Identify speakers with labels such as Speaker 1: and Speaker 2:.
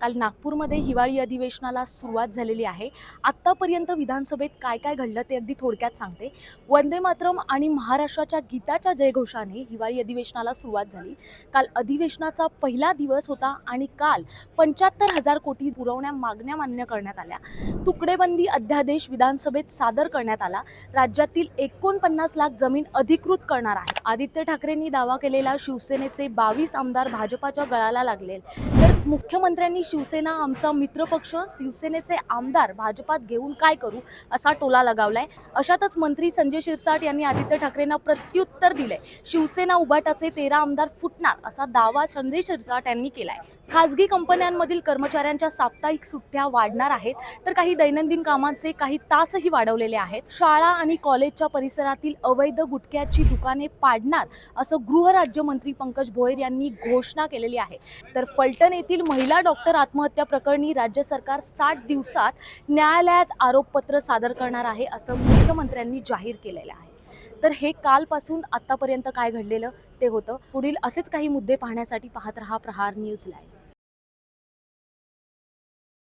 Speaker 1: काल नागपूरमध्ये हिवाळी अधिवेशनाला सुरुवात झालेली आहे. आत्तापर्यंत विधानसभेत काय काय घडलं ते अगदी थोडक्यात सांगते. वंदे मातरम आणि महाराष्ट्राच्या गीताच्या जयघोषाने हिवाळी अधिवेशनाला सुरुवात झाली. काल अधिवेशनाचा पहिला दिवस होता आणि काल पंच्याहत्तर हजार कोटी पुरवण्या मागण्या मान्य करण्यात आल्या. तुकडेबंदी अध्यादेश विधानसभेत सादर करण्यात आला. राज्यातील एकोणपन्नास लाख जमीन अधिकृत करणार आहे. आदित्य ठाकरेंनी दावा केलेला शिवसेनेचे बावीस आमदार भाजपाच्या गळाला लागले तर मुख्यमंत्र्यांनी शिवसेना आमचा मित्रपक्ष शिवसेनेचे आमदार भाजपात घेऊन काय करू असा टोला लगावलाय. अशातच मंत्री संजय शिरसाट यांनी आदित्य ठाकरेंना प्रत्युत्तर दिले शिवसेना उभाटाचे तेरा आमदार फुटणार असा दावा संजय शिरसाट यांनी केलाय. खासगी कंपन्यांमधील कर्मचाऱ्यांच्या साप्ताहिक सुट्ट्या वाढणार आहेत तर काही दैनंदिन कामांचे काही तासही वाढवलेले आहेत. शाळा आणि कॉलेजच्या परिसरातील अवैध गुटख्याची दुकाने पाडणार असं गृहराज्यमंत्री पंकज भोयर यांनी घोषणा केलेली आहे. तर फलटण येथील महिला डॉक्टर आत्महत्या प्रकरणी राज्य सरकार साठ दिवसात न्यायालयात आरोपपत्र सादर करणार आहे असं मुख्यमंत्र्यांनी जाहीर केलेलं आहे. तर हे कालपासून आत्तापर्यंत काय घडलेलं ते होतं. पुढील असेच काही मुद्दे पाहण्यासाठी पाहत रहा प्रहार न्यूज लाईव्ह.